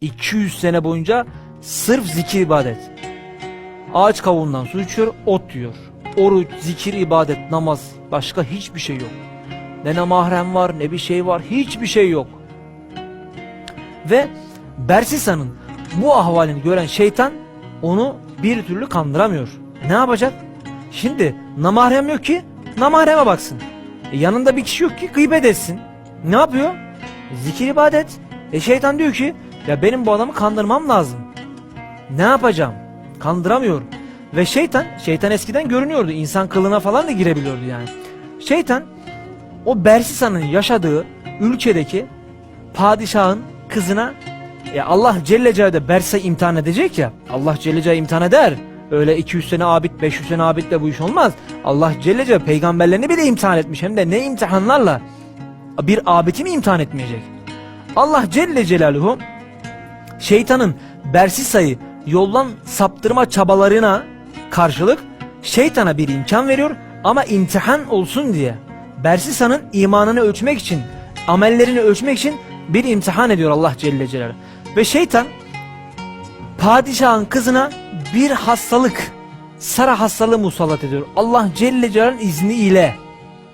200 sene boyunca sırf zikir ibadet. Ağaç kavuğundan su içiyor, ot yiyor. Oruç, zikir, ibadet, namaz, başka hiçbir şey yok. Ne namahrem var, ne bir şey var, hiçbir şey yok. Ve Bersisa'nın bu ahvalini gören şeytan onu bir türlü kandıramıyor. Ne yapacak? Şimdi namahrem yok ki namahreme baksın. E, yanında bir kişi yok ki gıybet etsin. Ne yapıyor? Zikir ibadet. E şeytan diyor ki ya benim bu adamı kandırmam lazım. Ne yapacağım? Kandıramıyorum. Ve şeytan, şeytan eskiden görünüyordu. İnsan kılına falan da girebiliyordu yani. Şeytan o Bersisa'nın yaşadığı ülkedeki padişahın kızına ya Allah Celle Celaluhu Bersa'yı imtihan edecek ya. Allah Celle Celaluhu imtihan eder. Öyle 200 sene abid 500 sene abidle bu iş olmaz. Allah Celle Celaluhu peygamberlerini bile imtihan etmiş. Hem de ne imtihanlarla? Bir abidi mi imtihan etmeyecek? Allah Celle Celaluhu şeytanın Bersisa'yı yoldan saptırma çabalarına karşılık şeytana bir imkan veriyor ama imtihan olsun diye Bersisa'nın imanını ölçmek için amellerini ölçmek için bir imtihan ediyor Allah Celle Celaluhu. Ve şeytan padişahın kızına bir hastalık Sara hastalığı musallat ediyor. Allah Celle Celaluhu'nun izniyle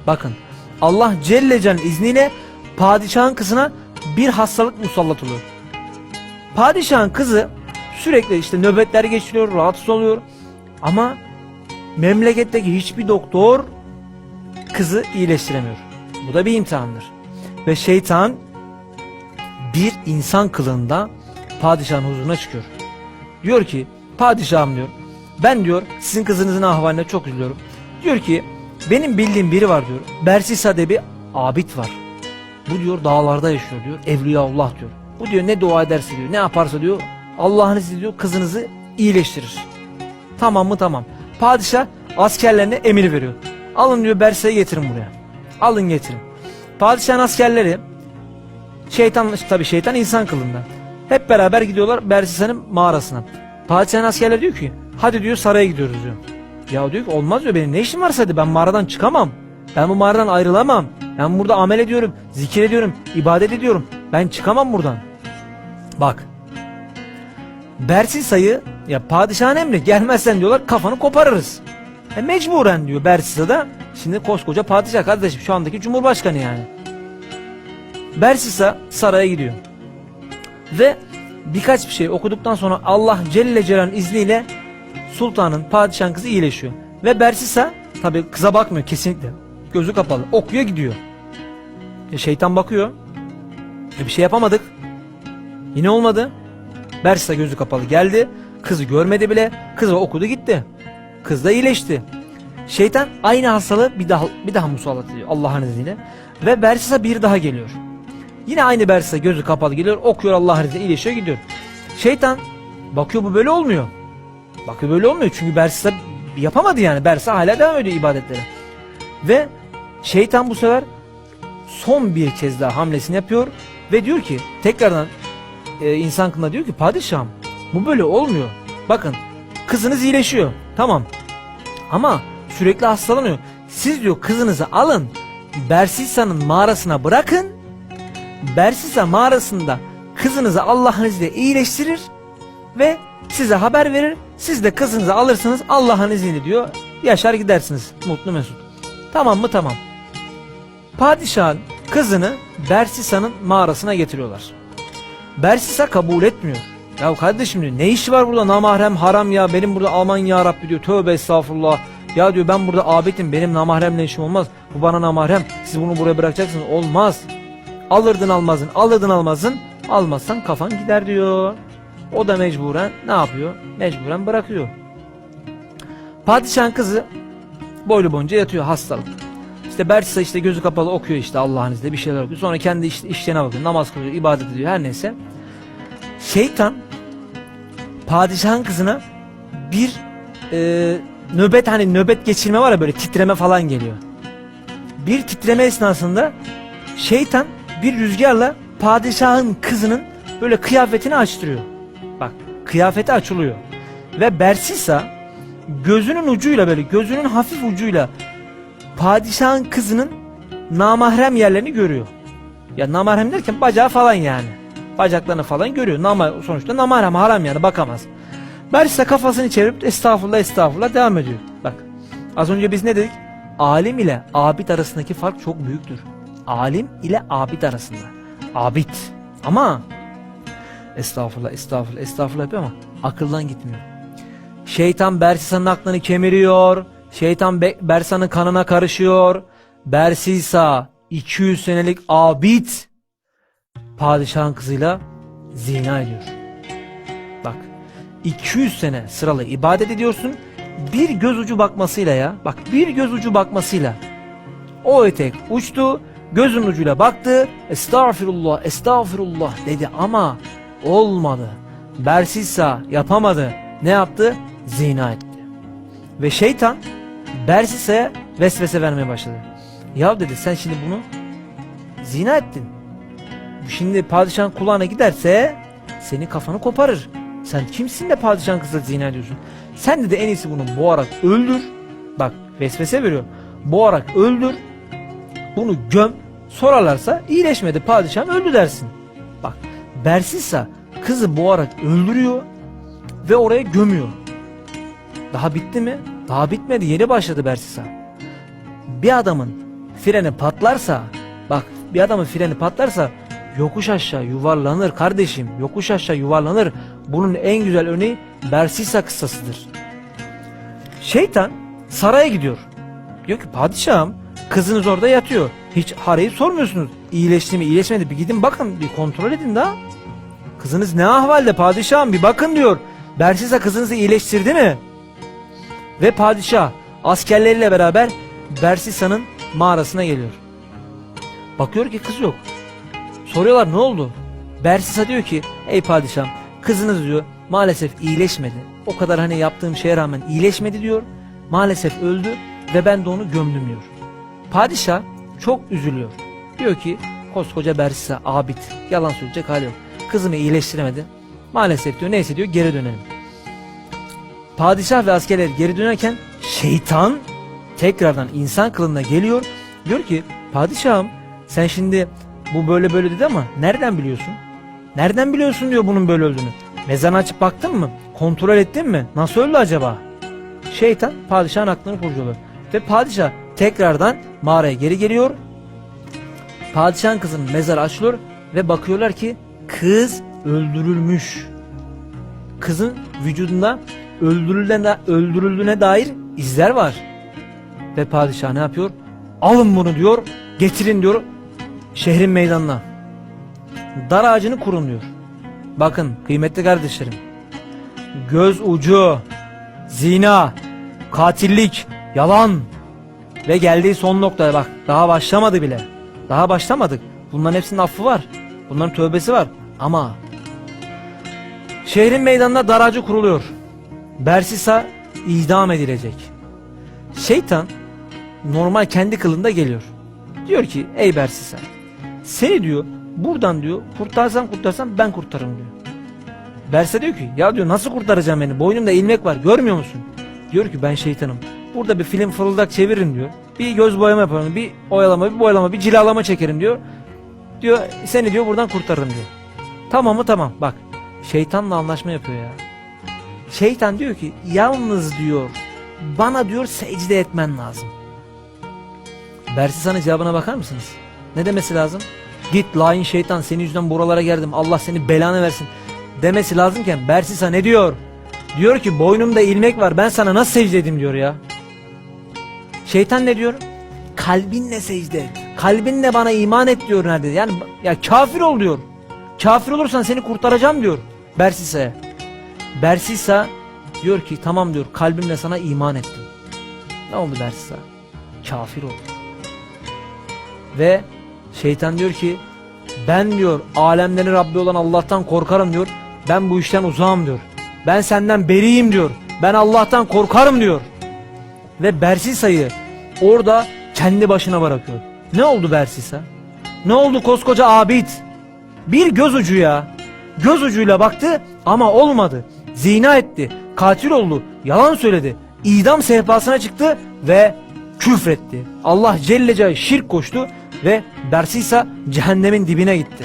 bakın Allah Celle Celaluhu'nun izniyle padişahın kızına bir hastalık musallat oluyor. Padişahın kızı sürekli işte nöbetler geçiriyor, rahatsız oluyor. Ama memleketteki hiçbir doktor kızı iyileştiremiyor. Bu da bir imtihandır. Ve şeytan bir insan kılığında padişahın huzuruna çıkıyor. Diyor ki padişahım diyor ben diyor sizin kızınızın ahvaline çok üzülüyorum. Diyor ki benim bildiğim biri var diyor. Bersisa bir abid var. Bu diyor dağlarda yaşıyor diyor. Evliyaullah diyor. Bu diyor ne dua ederse diyor ne yaparsa diyor Allah'ın izniyle diyor kızınızı iyileştirir. Tamam mı tamam. Padişah askerlerine emir veriyor. Alın diyor Bersa'yı getirin buraya. Alın getirin. Padişahın askerleri şeytan tabi şeytan insan kılığında. Hep beraber gidiyorlar Bersisa'nın mağarasına. Padişahın askerleri diyor ki hadi diyor saraya gidiyoruz diyor. Ya diyor ki olmaz diyor benim ne işim varsa hadi ben mağaradan çıkamam. Ben bu mağaradan ayrılamam. Ben burada amel ediyorum, zikir ediyorum, ibadet ediyorum. Ben çıkamam buradan. Bak. Bersisa'yı ya padişahın emri gelmezsen diyorlar kafanı koparırız. E mecburen diyor Bersisa da şimdi koskoca padişah kardeşim şu andaki cumhurbaşkanı yani. Bersisa saraya gidiyor. Ve birkaç bir şey okuduktan sonra Allah Celle Celal'in izniyle sultanın padişahın kızı iyileşiyor. Ve Bersisa tabi kıza bakmıyor kesinlikle. Gözü kapalı. Okuyor gidiyor. E şeytan bakıyor. E bir şey yapamadık. Yine olmadı. Bersisa gözü kapalı geldi. Kızı görmedi bile. Kızı okudu gitti. Kız da iyileşti. Şeytan aynı hastalığı bir daha bir daha musallat ediyor Allah'ın izniyle. Ve Bersisa bir daha geliyor. Yine aynı Bersisa gözü kapalı geliyor. Okuyor Allah'ın izniyle iyileşiyor gidiyor. Şeytan bakıyor bu böyle olmuyor. Bakıyor böyle olmuyor çünkü Bersisa yapamadı yani. Bersisa hala devam ediyor ibadetlere. Ve şeytan bu sefer son bir kez daha hamlesini yapıyor ve diyor ki tekrardan e, insan kılına diyor ki padişahım bu böyle olmuyor. Bakın kızınız iyileşiyor tamam ama sürekli hastalanıyor. Siz diyor kızınızı alın Bersisa'nın mağarasına bırakın. Bersisa mağarasında kızınızı Allah'ın izniyle iyileştirir ve size haber verir. Siz de kızınızı alırsınız Allah'ın izniyle diyor. Yaşar gidersiniz mutlu mesut. Tamam mı tamam. Padişahın kızını Bersisa'nın mağarasına getiriyorlar. Bersisa kabul etmiyor. Ya kardeşim diyor ne işi var burada namahrem haram ya benim burada aman ya Rabbi diyor tövbe estağfurullah. Ya diyor ben burada abidim benim namahremle işim olmaz. Bu bana namahrem siz bunu buraya bırakacaksınız olmaz. Alırdın almazdın alırdın almazdın almazsan kafan gider diyor. O da mecburen ne yapıyor? Mecburen bırakıyor. Padişahın kızı boylu boyunca yatıyor hastalık. İşte Bersisa işte gözü kapalı okuyor işte Allah'ın izniyle bir şeyler okuyor. Sonra kendi işte işlerine bakıyor, namaz kılıyor, ibadet ediyor her neyse. Şeytan padişahın kızına bir e, nöbet hani nöbet geçirme var ya böyle titreme falan geliyor. Bir titreme esnasında şeytan bir rüzgarla padişahın kızının böyle kıyafetini açtırıyor. Bak kıyafeti açılıyor. Ve Bersisa gözünün ucuyla böyle gözünün hafif ucuyla padişahın kızının namahrem yerlerini görüyor. Ya namahrem derken bacağı falan yani. Bacaklarını falan görüyor. Nama, sonuçta namarem haram yani bakamaz. Bersisa kafasını çevirip estağfurullah estağfurullah devam ediyor. Bak az önce biz ne dedik? Alim ile abid arasındaki fark çok büyüktür. Alim ile abid arasında. Abid. Ama estağfurullah estağfurullah estağfurullah yapıyor ama akıldan gitmiyor. Şeytan Bersisa'nın aklını kemiriyor. Şeytan Be- Bersa'nın kanına karışıyor. Bersisa 200 senelik abid padişahın kızıyla zina ediyor. Bak 200 sene sıralı ibadet ediyorsun. Bir göz ucu bakmasıyla ya. Bak bir göz ucu bakmasıyla. O etek uçtu. Gözün ucuyla baktı. Estağfirullah, estağfirullah dedi ama olmadı. Bersisa yapamadı. Ne yaptı? Zina etti. Ve şeytan Bersisa'ya vesvese vermeye başladı. Ya dedi sen şimdi bunu zina ettin. Şimdi padişahın kulağına giderse senin kafanı koparır. Sen kimsin de padişahın kızla zina ediyorsun? Sen de, de en iyisi bunu boğarak öldür. Bak vesvese veriyor. Boğarak öldür. Bunu göm. Sorarlarsa iyileşmedi padişahım öldü dersin. Bak Bersisa kızı boğarak öldürüyor ve oraya gömüyor. Daha bitti mi? Daha bitmedi. Yeni başladı Bersisa. Bir adamın freni patlarsa bak bir adamın freni patlarsa yokuş aşağı yuvarlanır kardeşim. Yokuş aşağı yuvarlanır. Bunun en güzel örneği Bersisa kıssasıdır. Şeytan saraya gidiyor. Diyor ki padişahım kızınız orada yatıyor. Hiç arayıp sormuyorsunuz. İyileşti mi iyileşmedi bir gidin bakın bir kontrol edin daha. Kızınız ne ahvalde padişahım bir bakın diyor. Bersisa kızınızı iyileştirdi mi? Ve padişah askerleriyle beraber Bersisa'nın mağarasına geliyor. Bakıyor ki kız yok. Soruyorlar ne oldu? Bersisa diyor ki ey padişahım kızınız diyor maalesef iyileşmedi. O kadar hani yaptığım şeye rağmen iyileşmedi diyor. Maalesef öldü ve ben de onu gömdüm diyor. Padişah çok üzülüyor. Diyor ki koskoca Bersisa abid yalan söyleyecek hali yok. Kızımı iyileştiremedi. Maalesef diyor neyse diyor geri dönelim. Padişah ve askerler geri dönerken şeytan tekrardan insan kılığına geliyor. Diyor ki padişahım sen şimdi bu böyle böyle dedi ama nereden biliyorsun? Nereden biliyorsun diyor bunun böyle öldüğünü. Mezarını açıp baktın mı? Kontrol ettin mi? Nasıl öldü acaba? Şeytan padişahın aklını kurcalıyor. Ve padişah tekrardan mağaraya geri geliyor. Padişahın kızının mezarı açılıyor ve bakıyorlar ki kız öldürülmüş. Kızın vücudunda öldürüldüğüne, öldürüldüğüne dair izler var. Ve padişah ne yapıyor? Alın bunu diyor, getirin diyor şehrin meydanına. Dar ağacını kurun diyor. Bakın kıymetli kardeşlerim. Göz ucu, zina, katillik, yalan ve geldiği son noktaya bak daha başlamadı bile. Daha başlamadık. Bunların hepsinin affı var. Bunların tövbesi var. Ama şehrin meydanına dar ağacı kuruluyor. Bersisa idam edilecek. Şeytan normal kendi kılında geliyor. Diyor ki ey Bersisa seni diyor buradan diyor kurtarsam kurtarsam ben kurtarırım diyor. Bersa diyor ki ya diyor nasıl kurtaracağım beni boynumda ilmek var görmüyor musun? Diyor ki ben şeytanım burada bir film fırıldak çeviririm diyor. Bir göz boyama yaparım bir oyalama bir boyalama bir cilalama çekerim diyor. Diyor seni diyor buradan kurtarırım diyor. Tamam mı tamam bak şeytanla anlaşma yapıyor ya. Şeytan diyor ki yalnız diyor bana diyor secde etmen lazım. Bersisa'nın cevabına bakar mısınız? Ne demesi lazım? Git lain şeytan senin yüzünden buralara geldim Allah seni belanı versin demesi lazımken Bersisa ne diyor? Diyor ki boynumda ilmek var ben sana nasıl secde edeyim diyor ya. Şeytan ne diyor? Kalbinle secde et. Kalbinle bana iman et diyor nerede? Yani ya kafir ol diyor. Kafir olursan seni kurtaracağım diyor Bersisa'ya. Bersisa diyor ki tamam diyor kalbimle sana iman ettim. Ne oldu Bersisa? Kafir oldu. Ve şeytan diyor ki ben diyor alemlerin Rabbi olan Allah'tan korkarım diyor. Ben bu işten uzağım diyor. Ben senden beriyim diyor. Ben Allah'tan korkarım diyor. Ve Bersisa'yı orada kendi başına bırakıyor. Ne oldu Bersisa? Ne oldu koskoca abid? Bir göz ucu ya. Göz ucuyla baktı ama olmadı. Zina etti. Katil oldu. Yalan söyledi. İdam sehpasına çıktı ve küfretti. Allah Celle Celle şirk koştu ve Bersisa cehennemin dibine gitti.